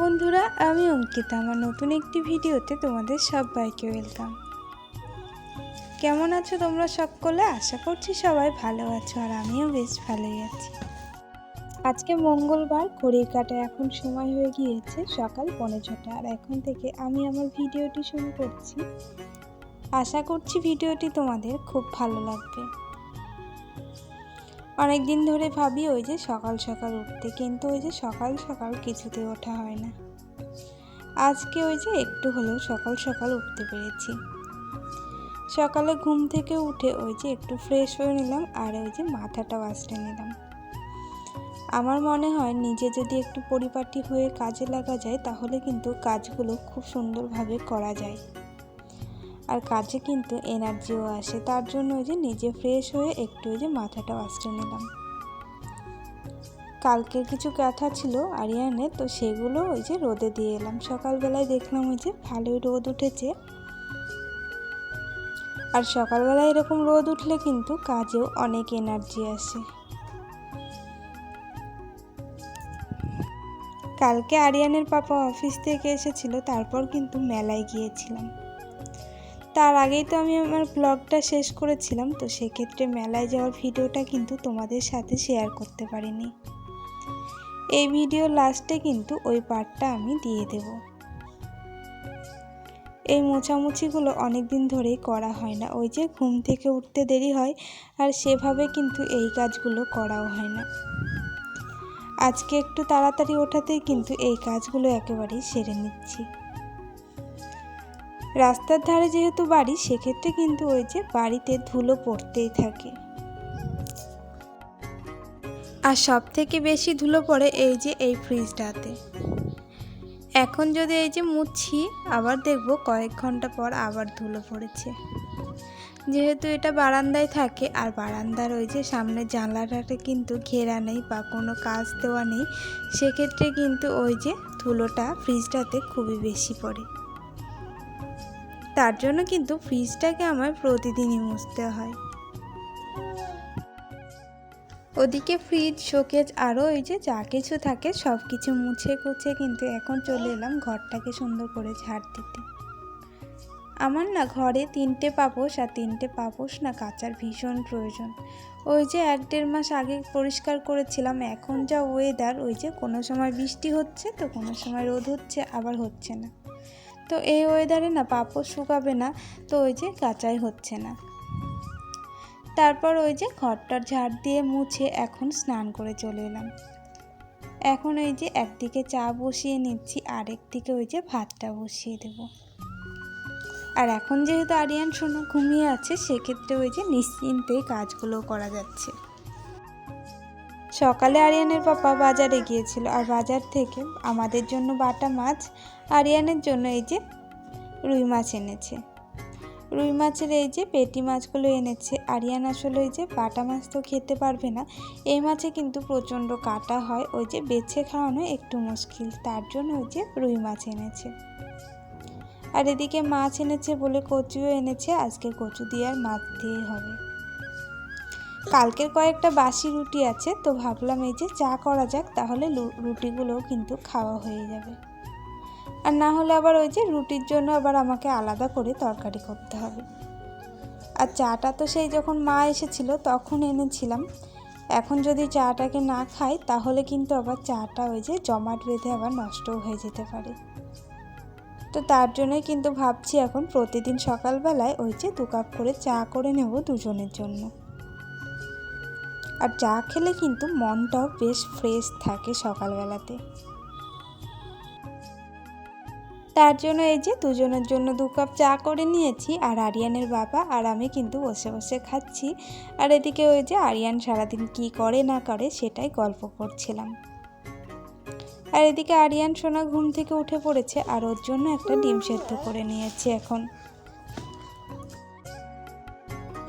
বন্ধুরা, আমি অঙ্কিতা। আমার নতুন একটি ভিডিওতে তোমাদের সবাইকে ওয়েলকাম কেমন আছো তোমরা সকলে? আশা করছি সবাই ভালো আছো আর আমিও বেশ ভালোই আছি। আজকে মঙ্গলবার, ঘড়ির কাটা এখন সময় হয়ে গিয়েছে সকাল পৌনে ছটা। আর এখন থেকে আমি আমার ভিডিওটি শুরু করছি। আশা করছি ভিডিওটি তোমাদের খুব ভালো লাগবে। অনেক দিন ধরে ভাবি ওই যে সকাল সকাল উঠতে, কিন্তু ওই যে সকাল সকাল কিছুতে ওঠা হয় না। আজকে ওই যে একটু হলেও সকাল সকাল উঠতে পেরেছি। সকালে ঘুম থেকে উঠে ওই যে একটু ফ্রেশ হয়ে নিলাম আর ওই যে মাথাটাও আসতে নিলাম। আমার মনে হয় নিজে যদি একটু পরিপাটি হয়ে কাজে লাগা যায়, তাহলে কিন্তু কাজগুলো খুব সুন্দরভাবে করা যায়। আর কাজে কিন্তু এনার্জিও আসে। তার জন্য ওই যে নিজে ফ্রেশ হয়ে একটু ওই যে মাথাটা আসতে নিলাম। কালকের কিছু কাঁথা ছিল আরিয়ানে তো সেগুলো ওই যে রোদে দিয়ে এলাম। সকালবেলায় দেখলাম ওই যে ভালোই রোদ উঠেছে। আর সকালবেলায় এরকম রোদ উঠলে কিন্তু কাজেও অনেক এনার্জি আসে। কালকে আরিয়ানের পাপা অফিস থেকে এসেছিল, তারপর কিন্তু মেলায় গিয়েছিলাম। তার আগেই তো আমি আমার ব্লগটা শেষ করেছিলাম, তো সেক্ষেত্রে মেলায় যাওয়ার ভিডিওটা কিন্তু তোমাদের সাথে শেয়ার করতে পারিনি। এই ভিডিও লাস্টে কিন্তু ওই পার্টটা আমি দিয়ে দেব। এই মোছামুছিগুলো অনেক দিন ধরেই করা হয় না, ওই যে ঘুম থেকে উঠতে দেরি হয় আর সেভাবে কিন্তু এই কাজগুলো করাও হয় না। আজকে একটু তাড়াতাড়ি ওঠাতেই কিন্তু এই কাজগুলো একেবারেই সেরে নিচ্ছি। রাস্তার ধারে যেহেতু বাড়ি, সেক্ষেত্রে কিন্তু ওই যে বাড়িতে ধুলো পড়তেই থাকে। আর সব থেকে বেশি ধুলো পড়ে এই যে এই ফ্রিজটাতে। এখন যদি এই যে মুছি, আবার দেখব কয়েক ঘণ্টা পর আবার ধুলো পড়েছে। যেহেতু এটা বারান্দায় থাকে, আর বারান্দার ওই যে সামনে জানলাটাতে কিন্তু ঘেরা নেই বা কোনো কাজ দেওয়া নেই, সেক্ষেত্রে কিন্তু ওই যে ধুলোটা ফ্রিজটাতে খুবই বেশি পড়ে। তার জন্য কিন্তু ফ্রিজটাকে আমার প্রতিদিনই মুছতে হয়। ওদিকে ফ্রিজ, শোকেজ, আরও ওই যে যা কিছু থাকে সব কিছু মুছে কুছে কিন্তু এখন চলে এলাম ঘরটাকে সুন্দর করে ঝাড় দিতে। আমার না ঘরে তিনটে পাপোশ আর তিনটে পাপোশ না কাচার ভীষণ প্রয়োজন। ওই যে এক দেড় মাস আগে পরিষ্কার করেছিলাম, এখন যা ওয়েদার ওই যে কোনো সময় বৃষ্টি হচ্ছে তো কোনো সময় রোদ হচ্ছে, আবার হচ্ছে না। তো এই ওয়েদারে না পাপড় শুকাবে না, তো ওই যে কাঁচাই হচ্ছে না। তারপর ওই যে ঘরটার ঝাড় দিয়ে মুছে এখন স্নান করে চলে এলাম। এখন ওই যে একদিকে চা বসিয়ে নিচ্ছি আরেকদিকে ওই যে ভাতটা বসিয়ে দেব। আর এখন যেহেতু আরিয়ান সোনা ঘুমিয়ে আছে, সেক্ষেত্রে ওই যে নিশ্চিন্তেই কাজগুলো করা যাচ্ছে। সকালে আরিয়ানের পাপা বাজারে গিয়েছিল আর বাজার থেকে আমাদের জন্য বাটা মাছ আরিয়ানের জন্য এই যে রুই মাছ এনেছে। রুই মাছের এই যে পেটি মাছগুলো এনেছে। আরিয়ান আসলে ওই যে বাটা মাছ তো খেতে পারবে না। এই মাছে কিন্তু প্রচণ্ড কাটা হয়, ওই যে বেছে খাওয়ানো একটু মুশকিল। তার জন্য ওই যে রুই মাছ এনেছে। আর এদিকে মাছ এনেছে বলে কচুও এনেছে, আজকে কচু দিয়ে আর মাছ দিয়েই হবে। কালকের কয়েকটা বাসি রুটি আছে, তো ভাবলাম এই যে চা করা যাক, তাহলে রুটিগুলোও কিন্তু খাওয়া হয়ে যাবে। আর না হলে আবার ওই যে রুটির জন্য আবার আমাকে আলাদা করে তরকারি করতে হবে। আর চাটা তো সেই যখন মা এসেছিল, তখন এনেছিলাম। এখন যদি চাটাকে না খাই, তাহলে কিন্তু আবার চাটা ওই যে জমাট বেঁধে আবার নষ্টও হয়ে যেতে পারে। তো তার জন্যই কিন্তু ভাবছি এখন প্রতিদিন সকালবেলায় ওই যে দু কাপ করে চা করে নেব দুজনের জন্য। আর চা খেলে কিন্তু মনটাও বেশ ফ্রেশ থাকে সকালবেলাতে। তার জন্য এই যে দুজনের জন্য দু কাপ চা করে নিয়েছি, আর আরিয়ানের বাবা আর আমি কিন্তু বসে বসে খাচ্ছি। আর এদিকে ওই যে আরিয়ান সারাদিন কি করে না করে সেটাই গল্প করছিলাম। আর এদিকে আরিয়ান সোনা ঘুম থেকে উঠে পড়েছে, আর ওর জন্য একটা ডিম সেদ্ধ করে নিয়েছি এখন।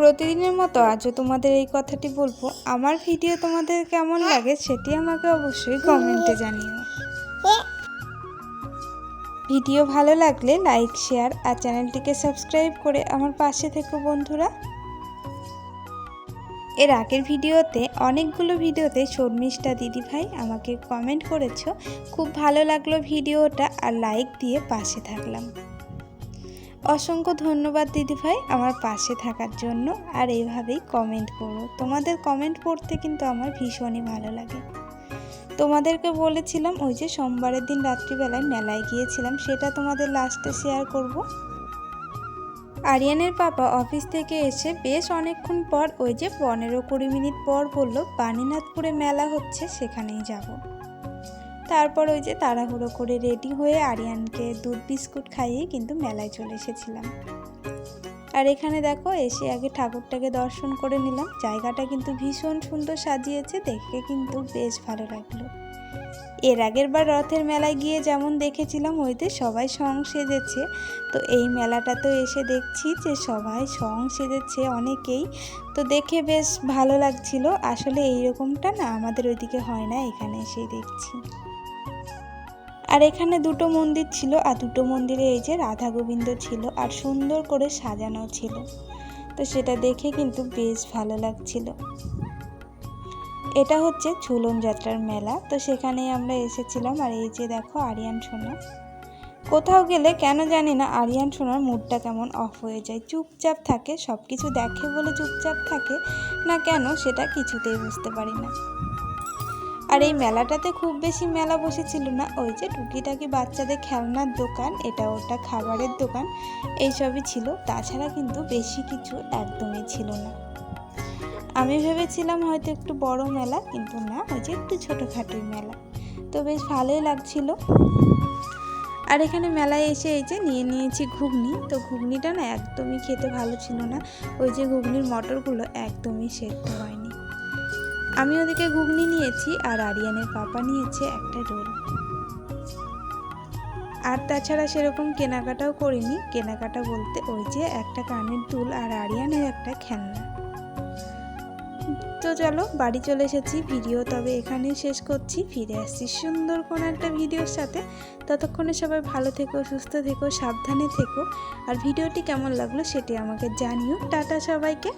প্রতিদিনের মতো আজও তোমাদের এই কথাটি বলব। আমার ভিডিও তোমাদের কেমন লাগে সেটি আমাকে অবশ্যই কমেন্টে জানিও। ভিডিও ভালো লাগলে লাইক শেয়ার আর চ্যানেলটিকে সাবস্ক্রাইব করে আমার পাশে থেকো বন্ধুরা। এর আগের ভিডিওতে, অনেকগুলো ভিডিওতে শর্মিষ্ঠা দিদিভাই আমাকে কমেন্ট করেছ। খুব ভালো লাগল ভিডিওটা আর লাইক দিয়ে পাশে থাকলাম। অসংখ্য ধন্যবাদ দিদিভাই আমার পাশে থাকার জন্য, আর এইভাবেই কমেন্ট করো। তোমাদের কমেন্ট পড়তে কিন্তু আমার ভীষণই ভালো লাগে। তোমাদেরকে বলেছিলাম ওই যে সোমবারের দিন রাত্রিবেলায় মেলায় গিয়েছিলাম, সেটা তোমাদের লাস্টে শেয়ার করব। আরিয়ানের পাপা অফিস থেকে এসে বেশ অনেকক্ষণ পর ওই যে পনেরো কুড়ি মিনিট পর বলল বাণীনাথপুরে মেলা হচ্ছে, সেখানেই যাব। তারপর ওই যে তাড়াহুড়ো করে রেডি হয়ে আরিয়ানকে দুধ বিস্কুট খাইয়ে কিন্তু মেলায় চলে এসেছিলাম। আর এখানে দেখো এসে আগে ঠাকুরটাকে দর্শন করে নিলাম। জায়গাটা কিন্তু ভীষণ সুন্দর সাজিয়েছে, দেখে কিন্তু বেশ ভালো লাগল। এর আগের বার রথের মেলায় গিয়ে যেমন দেখেছিলাম, ওইতে সবাই সং সেজেছে। তো এই মেলাটা তো এসে দেখছি যে সবাই সং সেজেছে অনেকেই। তো দেখে বেশ ভালো লাগছিল। আসলে এইরকমটা না আমাদের ওইদিকে হয় না, এখানে এসেই দেখছি। আর এখানে দুটো মন্দির ছিল আর দুটো মন্দিরে এই যে রাধা গোবিন্দ ছিল আর সুন্দর করে সাজানো ছিল। তো সেটা দেখে কিন্তু বেশ ভালো লাগছিল। এটা হচ্ছে ঝুলন যাত্রার মেলা। তো সেখানেই আমরা এসেছিলাম আর এই যে দেখো আরিয়ান সোনা। কোথাও গেলে কেন জানি না আরিয়ান সোনার মুডটা কেমন অফ হয়ে যায়। চুপচাপ থাকে সব কিছু দেখে বলে চুপচাপ থাকে, না কেন সেটা কিছুতেই বুঝতে পারি না। আর এই মেলাটাতে খুব বেশি মেলা বসেছিল না। ওই যে টুকিটাকি বাচ্চাদের খেলনার দোকান, এটা ওটা খাবারের দোকান, এইসবই ছিল। তাছাড়া কিন্তু বেশি কিছু একদমই ছিল না। আমি ভেবেছিলাম হয়তো একটু বড় মেলা, কিন্তু না, ওই যে একটু ছোটোখাটোই মেলা। তো বেশ ভালোই লাগছিল। আর এখানে মেলায় এসে এই যে নিয়ে নিয়েছি ঘুগনি। তো ঘুগনিটা না একদমই খেতে ভালো ছিল না। ওই যে ঘুগনির মটরগুলো একদমই সেদ্ধ হয়নি। আমি ওদিকে ঘুগনি নিয়েছি আর আরিয়ানের পাপা নিয়েছে একটা রোল। আর তাছাড়া সেরকম কেনাকাটাও করিনি। কেনাকাটা বলতে ওই যে একটা কানের দুল আর আরিয়ানের একটা খেলনা। তো চলো, বাড়ি চলে এসেছি ভিডিও, তবে এখানেই শেষ করছি। ফিরে আসছি সুন্দর কোনো একটা ভিডিওর সাথে। ততক্ষণে সবাই ভালো থেকো, সুস্থ থেকো, সাবধানে থেকো। আর ভিডিওটি কেমন লাগল সেটি আমাকে জানিও। টাটা সবাইকে।